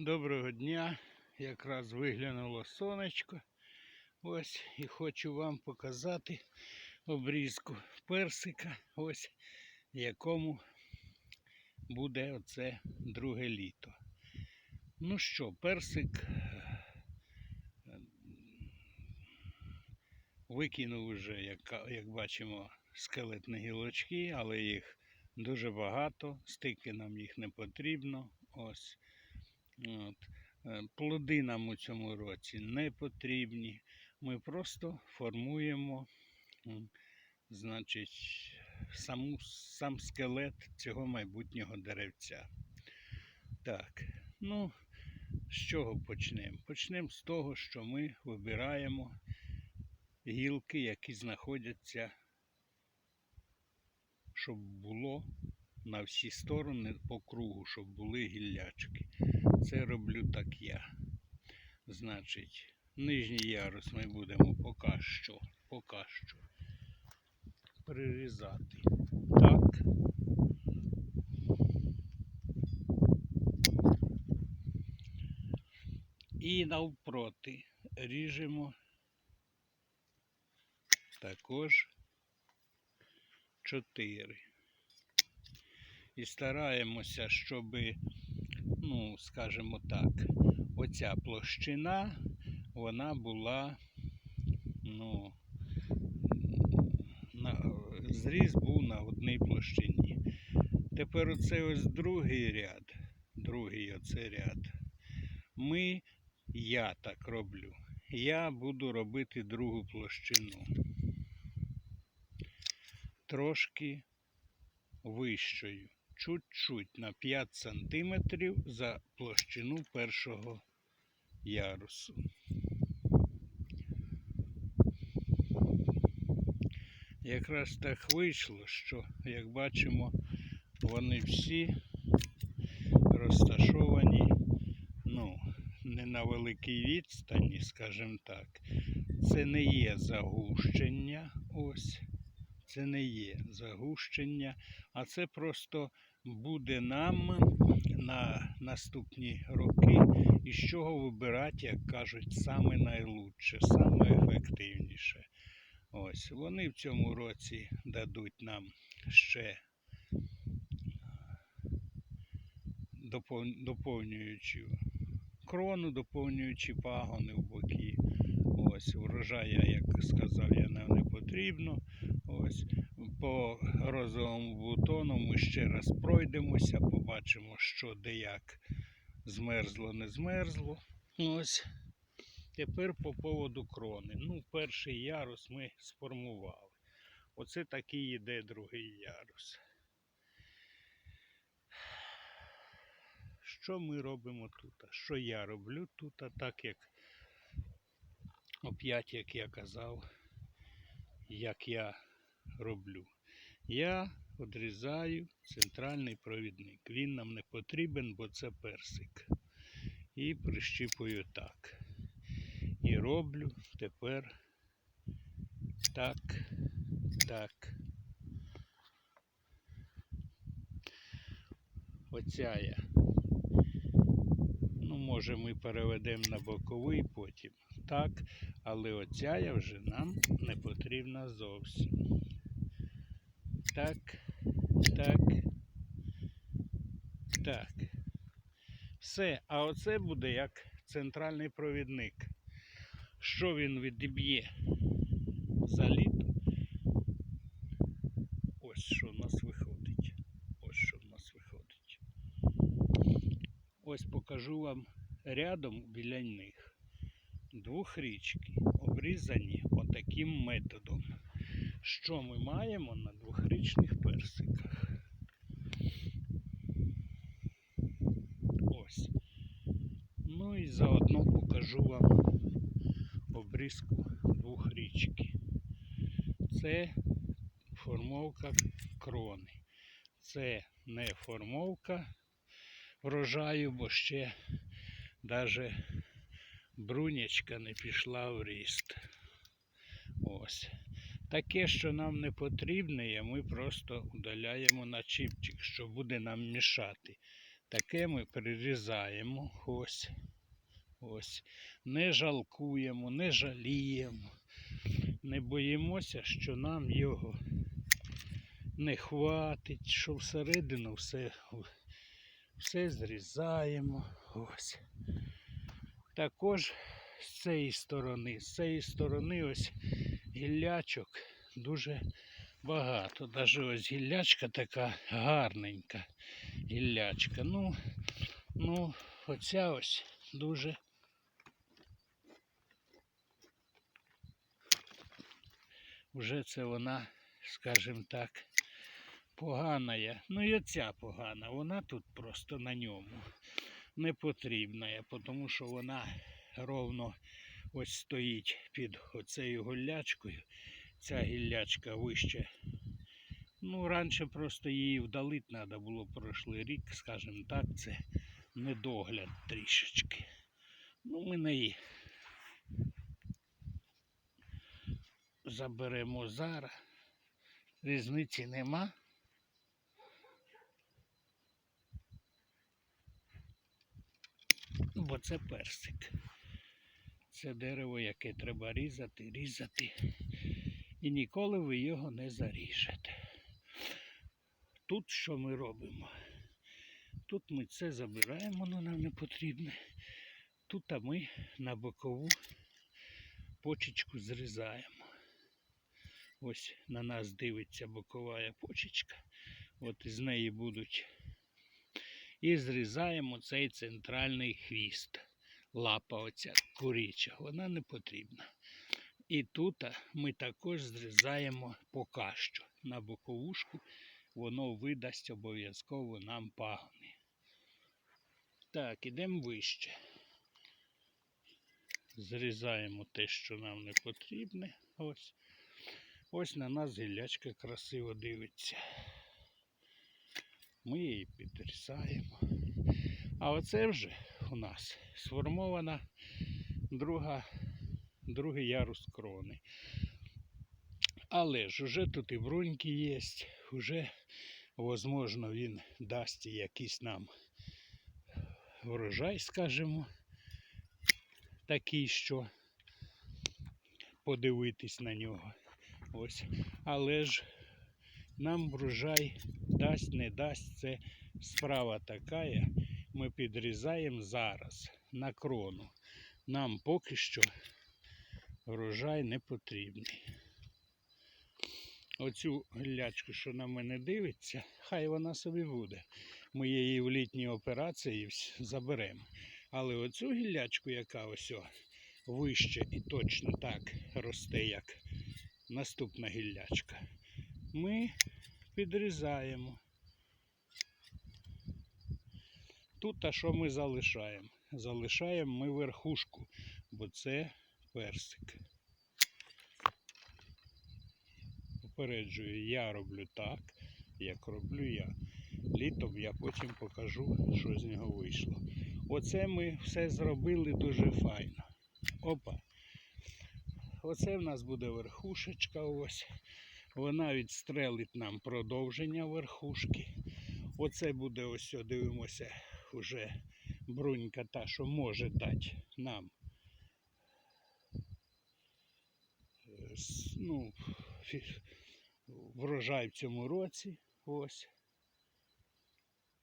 Доброго дня. Якраз виглянуло сонечко. Ось і хочу вам показати обрізку персика, ось якому буде оце друге літо. Ну що, персик е, викинув вже, як, як бачимо, скелетні гілочки, але їх дуже багато, стики нам їх не потрібно. Ось. От. Е, Плоди нам у цьому році не потрібні. Ми просто формуємо, значить, саму, сам скелет цього майбутнього деревця. Так, ну, з чого почнемо? Почнемо з того, що ми вибираємо гілки, які знаходяться, щоб було на всі сторони по кругу, щоб були гіллячки. Це роблю так я. Значить, нижній ярус ми будемо поки що, поки що прирізати. Так. І навпроти ріжемо також 4. І стараємося, щоб, ну, скажімо так, оця площина, вона була, ну, на, зріз був на одній площині. Тепер оцей ось другий ряд, другий оцей ряд. Ми, я так роблю. Я буду робити другу площину. Трошки вищою. Чуть-чуть на 5 см за площину першого ярусу. Якраз так вийшло, що, як бачимо, вони всі розташовані, ну, не на великій відстані, скажімо так. Це не є загущення, ось. Це не є загущення, а це просто буде нам на наступні роки, із чого вибирати, як кажуть, саме найлучше, саме ефективніше. Ось вони в цьому році дадуть нам ще доповнюючи крону, доповнюючи пагони в боки. Ось урожая, як сказав я, нам не потрібно. Ось по розовому бутону ми ще раз пройдемося, побачимо, що де як змерзло, не змерзло. Ось. Тепер по поводу крони. Ну, перший ярус ми сформували. Оце такий йде другий ярус. Що ми робимо тут? Що я роблю тут, так як оп'ять, як я казав, як я роблю. Я відрізаю центральний провідник. Він нам не потрібен, бо це персик. І прищіпую так. І роблю тепер так, так. Оця я. Ну, може, ми переведемо на боковий потім. Так, але оця я вже нам не потрібна зовсім. Так, так, так. Все, а оце буде як центральний провідник. Що він відіб'є за літо? Ось що в нас виходить. Ось що в нас виходить. Ось покажу вам рядом біля них двохрічки, обрізані отаким методом. Що ми маємо на двохрічних персиках? Ось. Ну і заодно покажу вам обрізку двохрічки. Це формовка крони. Це не формовка врожаю, бо ще навіть брунячка не пішла в ріст. Ось. Таке, що нам не потрібне, ми просто удаляємо на чіпчик, що буде нам мішати. Таке ми перерізаємо. Ось. Ось. Не жалкуємо, не жаліємо. Не боїмося, що нам його не хватить, що всередину все, все зрізаємо. Ось. Також з цієї сторони, з цієї сторони ось гіллячок дуже багато. Даже ось гіллячка така гарненька. Гіллячка. Ну, ну, оця ось дуже. Вже це вона, скажімо так, погана є. Ну і оця погана. Вона тут просто на ньому не потрібна, тому що вона ровно ось стоїть під оцею гіллячкою. Ця гіллячка вище. Ну, раніше просто її вдалити треба було прошлий рік, скажімо так, це недогляд трішечки. Ну, ми неї заберемо зараз. Різниці нема. Бо це персик. Це дерево, яке треба різати, різати. І ніколи ви його не заріжете. Тут що ми робимо? Тут ми це забираємо, воно нам не потрібне. Тут ми на бокову почечку зрізаємо. Ось на нас дивиться бокова почечка. От із неї будуть. І зрізаємо цей центральний хвіст. Лапа оця куріча, вона не потрібна. І тут ми також зрізаємо поки що на боковушку, воно видасть обов'язково нам пагони. Так, ідемо вище. Зрізаємо те, що нам не потрібне. Ось. Ось на нас гіллячка красиво дивиться. Ми її підрізаємо. А оце вже у нас сформована друга, другий ярус крони. Але ж уже тут і бруньки є, вже, можливо, він дасть якийсь нам врожай, скажімо, такий, що подивитись на нього. Ось. Але ж нам врожай дасть, не дасть, це справа така. Ми підрізаємо зараз на крону. Нам поки що врожай не потрібний. Оцю гіллячку, що на мене дивиться, хай вона собі буде. Ми її в літній операції заберемо. Але оцю гіллячку, яка ось вище і точно так росте, як наступна гіллячка, ми підрізаємо. Тут а що ми залишаємо? Залишаємо ми верхушку, бо це персик. Попереджую, я роблю так, як роблю я. Літом я потім покажу, що з нього вийшло. Оце ми все зробили дуже файно. Опа. Оце в нас буде верхушечка ось. Вона відстрелить нам продовження верхушки. Оце буде ось, дивимося, вже брунька та, що може дати нам. е, Ну, врожай в цьому році. Ось.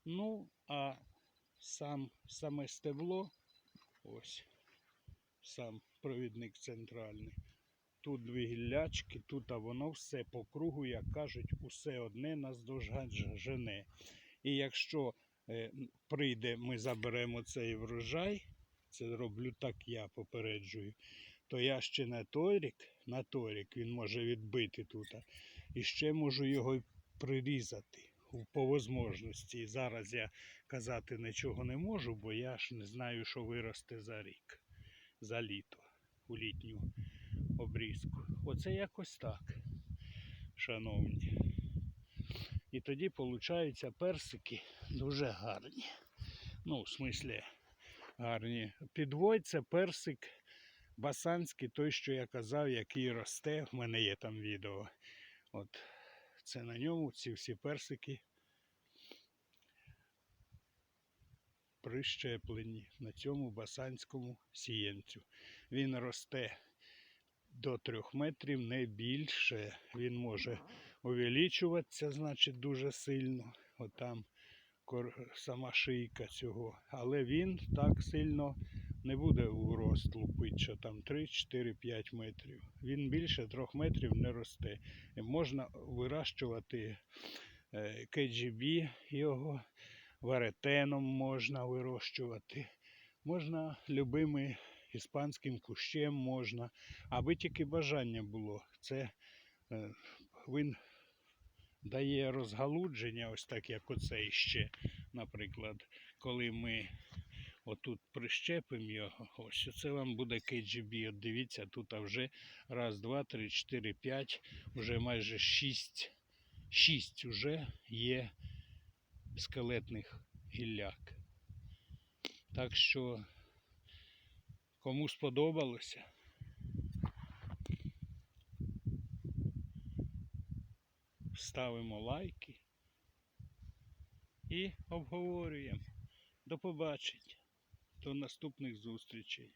Ну, а сам, саме стебло, ось, сам провідник центральний. Тут дві гіллячки, тут а воно все по кругу, як кажуть, усе одне нас жене. І якщо прийде, ми заберемо цей врожай, це роблю так я попереджую, то я ще на той рік, на той рік він може відбити тут, і ще можу його прирізати по возможності. І Зараз я казати нічого не можу, бо я ж не знаю, що виросте за рік, за літо, у літню обрізку. Оце якось так, шановні. І тоді получаються персики дуже гарні. Ну, в смислі, гарні. Підводь це персик басанський, той, що я казав, який росте. В мене є там відео. От це на ньому ці всі персики. прищеплені на цьому басанському сіянцю. Він росте до 3 метрів, не більше. Він може увеличуватися, значить, дуже сильно. Отам кор- сама шийка цього. Але він так сильно не буде у рост лупить, що там 3, 4, 5 метрів. Він більше 3 метрів не росте. Можна вирощувати е, KGB його, варетеном можна вирощувати. Можна любими іспанським кущем можна, аби тільки бажання було. Це е, він дає розгалудження, ось так як оцей ще, наприклад, коли ми отут прищепимо його, ось це вам буде KGB. От дивіться, тут вже раз, два, три, чотири, п'ять, вже майже шість, шість уже є скелетних гілляк. Так що, кому сподобалося, ставимо лайки і обговорюємо. До побачення, до наступних зустрічей.